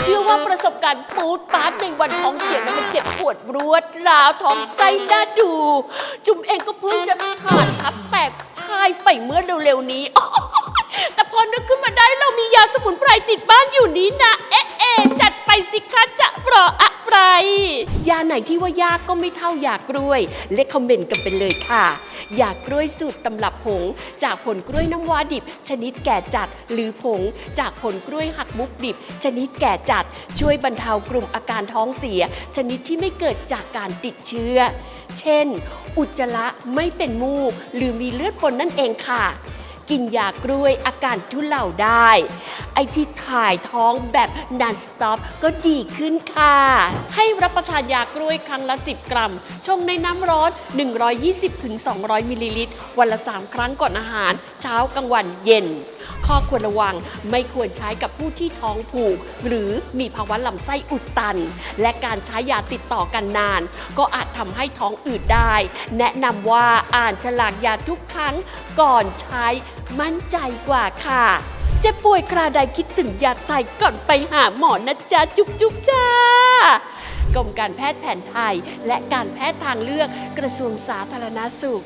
เชื่อว่าประสบการณ์ปูดปาดในวันท้องเสียนั้นมันเจ็บปวดรวดร้าวท้องไส้น่าดู จุ๋มเองก็เพิ่งจะขาดทับแตกคายไปเมื่อเร็วๆนี้แต่พอนึกขึ้นมาได้เรามียาสมุนไพรติดบ้านอยู่นี้นะ เอ๊ะเอ๊ะจัดไปสิคะจะรออะไร ยาไหนที่ว่ายากก็ไม่เท่ายากล้วยเลคคอมเมนต์กันไปเลยค่ะยากล้วยสูตรตำรับผง จากผลกล้วยน้ำว้าดิบ ชนิดแก่จัด หรือผง จากผลกล้วยหักมุกดิบ ชนิดแก่จัด ช่วยบรรเทากลุ่มอาการท้องเสีย ชนิดที่ไม่เกิดจากการติดเชื้อ เช่น อุจจาระไม่เป็นมูก หรือมีเลือดปนนั่นเองค่ะ กินยากล้วยอาการทุเลาได้ ไอที่ถ่ายท้องแบบนันสต็อปก็ดีขึ้นค่ะ ให้รับประทานยากล้วยครั้งละ 10 กรัม ชงในน้ำร้อน 120-200 มิลลิลิตร วันละ 3 ครั้งก่อนอาหาร เช้ากลางวันเย็น ข้อควรระวังไม่ควรใช้กับผู้ที่ท้องผูก หรือมีภาวะลำไส้อุดตัน และการใช้ยาติดต่อกันนาน ก็อาจทำให้ท้องอืดได้ แนะนำว่าอ่านฉลากยาทุกครั้งก่อนใช้มั่นใจกว่าค่ะ เจ็บป่วยคราใดคิดถึงยาไทยก่อนไปหาหมอนะจ๊ะจุ๊บจุ๊บจ้ากรมการแพทย์แผนไทย และการแพทย์ทางเลือกกระทรวงสาธารณสุข